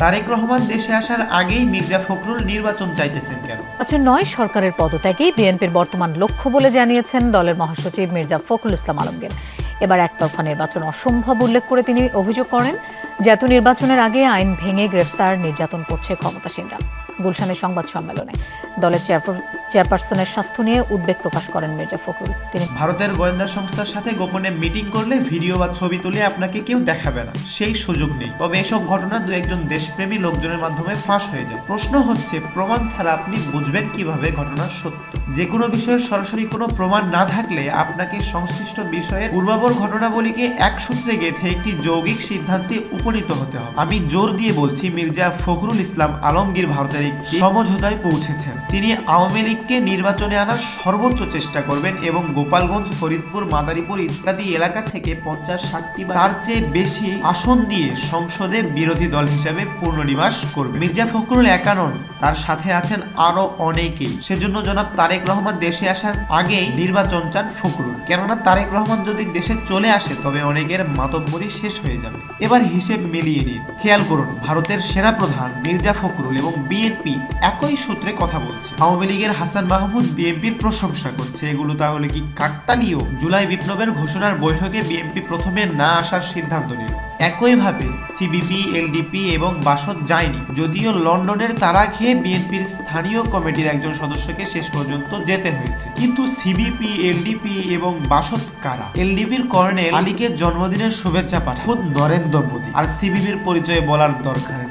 তারেক রহমান দেশে আসার আগেই মির্জা ফখরুল নির্বাচন চাইতেছেন কেন? আচ্ছা নয় সরকারের পদত্যাগেই বিএনপির বর্তমান লক্ষ্য বলে জানিয়েছেন দলের মহাসচিব মির্জা ফখরুল ইসলাম আলমগীর। এবার একতরফা নির্বাচন অসম্ভব উল্লেখ করে তিনি অভিযোগ করেন জাতীয় নির্বাচনের আগে আইন ভেঙে গ্রেফতার নির্যাতন করছে ক্ষমতাসীনরা। গুলশানের সংবাদ সম্মেলনে দলের চেয়ারপার- চেয়ারপারসনের স্বাস্থ্য নিয়ে উদ্বেগ প্রকাশ করেন মির্জা ফখরুল। তিনি ভারতের গোয়েন্দা সংস্থার সাথে গোপনে মিটিং করলে ভিডিও বা ছবি তুলে আপনাকে কেউ দেখাবে না। সেই সুযোগ নেই। তবে এসব ঘটনা দু একজন দেশপ্রেমী লোকজনের মাধ্যমে ফাঁস হয়ে যায়। প্রশ্ন হচ্ছে, প্রমাণ ছাড়া আপনি বুঝবেন কীভাবে ঘটনা সত্য? যে কোনো বিষয়ের সরাসরি কোনো প্রমাণ না থাকলে আপনাকে সংশ্লিষ্ট বিষয়ের পূর্বাবর ঘটনাবলীকে এক সূত্রে গেঁথে একটি যৌগিক সিদ্ধান্তে উপনীত হতে হবে। আমি জোর দিয়ে বলছি, মির্জা ফখরুল ইসলাম আলমগীর ভারতের একটি সমঝোতায় পৌঁছেছেন। তিনি আওয়ামী লীগকে নির্বাচনে আনার সর্বোচ্চ চেষ্টা করবেন এবং গোপালগঞ্জ, ফরিদপুর, মাদারীপুর ইত্যাদি এলাকা থেকে পঞ্চাশ, ষাটটি তার চেয়ে বেশি আসন দিয়ে সংসদে বিরোধী দল হিসাবে পুনর্নিবাস করবে মির্জা ফখরুল একা নন, তার সাথে আছেন আরও অনেকেই। সেজন্য জনাব তারেক রহমান দেশে আসার আগেই নির্বাচন চান ফখরুল। কেননা তারেক রহমান যদি দেশে চলে আসে, তবে অনেকের মাতব্বরি শেষ হয়ে যাবে। এবার হিসেব মিলিয়ে নিন। খেয়াল করুন, ভারতের সেনা প্রধান মির্জা ফখরুল এবং বিএনপি একই সূত্রে কথা বলছে। আওয়ামী লীগের হাসান মাহমুদ বিএনপির প্রশংসা করছে। এগুলো তাহলে কি কাকতালীয়? জুলাই বিপ্লবের ঘোষণার বৈঠকে বিএনপি প্রথমে না আসার সিদ্ধান্ত নিল। একইভাবে সিবিপি এলডিপি এবং বাসদ যায়নি। যদিও লন্ডনের তারা খেয়ে বিএনপির স্থানীয় কমিটির একজন সদস্যকে শেষ পর্যন্ত যেতে হয়েছে। কিন্তু সিবিপি এলডিপি এবং বাসদ কারা? এলডিপির কর্নেল আলীকে জন্মদিনের শুভেচ্ছা পাঠান খুব নরেন্দ্র মোদী। আর সিবিপির পরিচয় বলার দরকার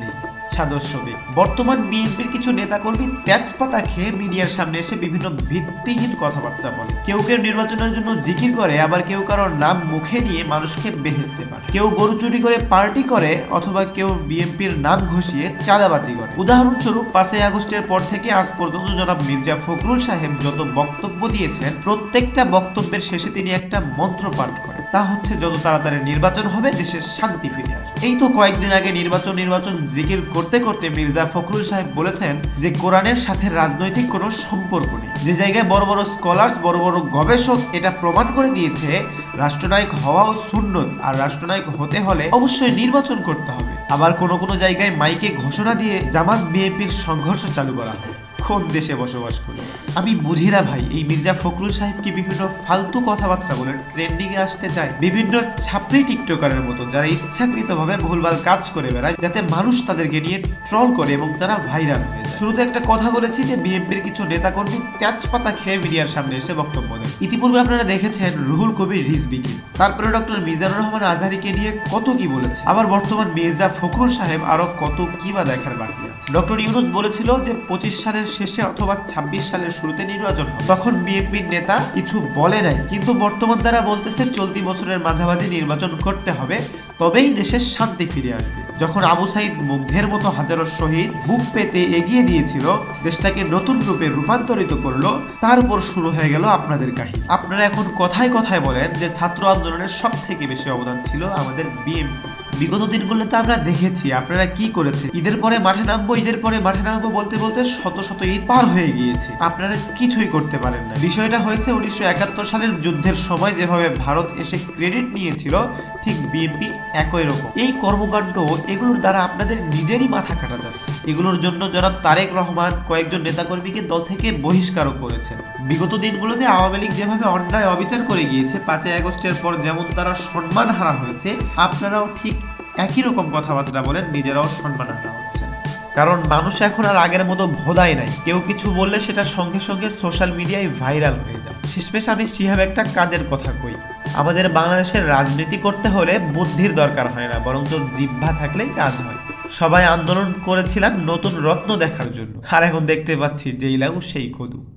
বর্তমান বিএনপির কিছু নেতাকর্মী তেজপাতা খেয়ে মিডিয়ার সামনে এসে বিভিন্ন ভিত্তিহীন কথাবার্তা বলে। কেউ কেউ নির্বাচনের জন্য জিকির করে, আবার কেউ কারোর নাম মুখে নিয়ে মানুষকে বেহেস্তে পারে। কেউ গরু চুরি করে পার্টি করে, অথবা কেউ বিএনপির নাম ঘষিয়ে চাঁদাবাজি করে। উদাহরণস্বরূপ, পাঁচই আগস্টের পর থেকে আজ পর্যন্ত জনাব মির্জা ফখরুল সাহেব যত বক্তব্য দিয়েছেন, প্রত্যেকটা বক্তব্যের শেষে তিনি একটা মন্ত্র পাঠ করেন। তা হচ্ছে যত তাড়াতাড়ি নির্বাচন হবে দেশের শান্তি ফিরে আসবে। এই তো কয়েকদিন আগে নির্বাচন নির্বাচন জিকির করতে করতে মির্জা ফখরুল সাহেব বলেছেন যে, কোরআনের সাথে রাজনৈতিক কোনো সম্পর্ক নেই। যে জায়গায় বড় বড় স্কলার্স, বড় বড় গবেষক এটা প্রমাণ করে দিয়েছে, রাষ্ট্রনায়ক হওয়াও সুন্নত, আর রাষ্ট্রনায়ক হতে হলে অবশ্যই নির্বাচন করতে হবে। আবার কোনো কোনো জায়গায় মাইকে ঘোষণা দিয়ে জামাত বিএনপির সংঘর্ষ চালু করা হয়। কোন দেশে বসবাস করি। আমি বুঝি না ভাই, এই মির্জা ফখরুল সাহেব কি বিভিন্ন ফালতু কথাবার্তা বলে ট্রেন্ডিং এ আসতে চায়। বিভিন্ন ছাত্রী টিকটকারের মতো যারা ইচ্ছাকৃতভাবে ভুলভাল কাজ করে বেড়ায়, যাতে মানুষ তাদেরকে নিয়ে ট্রল করে এবং তারা ভাইরাল হয়ে যায়। শুরুতে একটা কথা বলেছি যে, বিএনপির কিছু নেতাকর্মী তেজপাতা খেয়ে মিডিয়ার সামনে এসে বক্তব্য দেন। ইতিপূর্বে আপনারা দেখেছেন রুহুল কবির রিজবিকে তারপরে ডক্টর মিজানুর রহমান আজহারিকে নিয়ে কত কি বলেছে। আবার বর্তমান মির্জা ফখরুল সাহেব আরও কত কি বা দেখার বাকি আছে। ডক্টর ইউনুস বলেছিল যে, পঁচিশ সালের শেষে অথবা ছাব্বিশ সালের শুরুতে নির্বাচন হবে। তখন বিএনপির নেতা কিছু বলে নাই, কিন্তু বর্তমান তারা বলতেছে চলতি বছরের মাঝামাঝি নির্বাচন করতে হবে, তবেই দেশের শান্তি ফিরে আসবে। যখন আবু সাইদ মুগ্ধের মতো হাজারো শহীদ বুক পেতে এগিয়ে দিয়েছিল, দেশটাকে নতুন রূপে রূপান্তরিত করল, তার উপর শুরু হয়ে গেল আপনাদের কাহিনী। আপনারা এখন কথায় কথায় বলেন যে ছাত্র আন্দোলনের সব থেকে বেশি অবদান ছিল আমাদের বিএনপি বিগত দিনগুলোতে আমরা দেখেছি, আপনারা কি করেছে ঈদের পরে মাঠে নামবো, ঈদের পরে মাঠে নামবো বলতে বলতে শত শত ঈদ পার হয়ে গিয়েছে। আপনারা কিছুই করতে পারেন না। বিষয়টা হয়েছে উনিশশো একাত্তর সালের যুদ্ধের সময় যেভাবে ভারত এসে ক্রেডিট নিয়েছিল, ঠিক বিএনপি একই রকম। এই কর্মকাণ্ড, এগুলোর দ্বারা আপনাদের নিজেরই মাথা কাটা যাচ্ছে। এগুলোর জন্য জনাব তারেক রহমান কয়েকজন নেতাকর্মীকে দল থেকে বহিষ্কারও করেছেন। বিগত দিনগুলোতে আওয়ামী লীগ যেভাবে অন্যায় অবিচার করে গিয়েছে, পাঁচই আগস্টের পর যেমন তারা সম্মান হারা হয়েছে, আপনারাও ঠিক একই রকম কথাবার্তা বলেন, নিজেরাও সম্মান হারা হচ্ছেন। কারণ মানুষ এখন আর আগের মতো ভোদাই নাই। কেউ কিছু বললে সেটা সঙ্গে সঙ্গে সোশ্যাল মিডিয়ায় ভাইরাল হয়ে যায়। শেষমেশ আমি সিহাব একটা কাজের কথা কই। আমাদের বাংলাদেশের রাজনীতি করতে হলে বুদ্ধির দরকার হয় না, বরং তোর জিহ্বা থাকলেই কাজ হয়। সবাই আন্দোলন করেছিলাম নতুন রত্ন দেখার জন্য। আর এখন দেখতে পাচ্ছি যেই লাগু সেই কদু।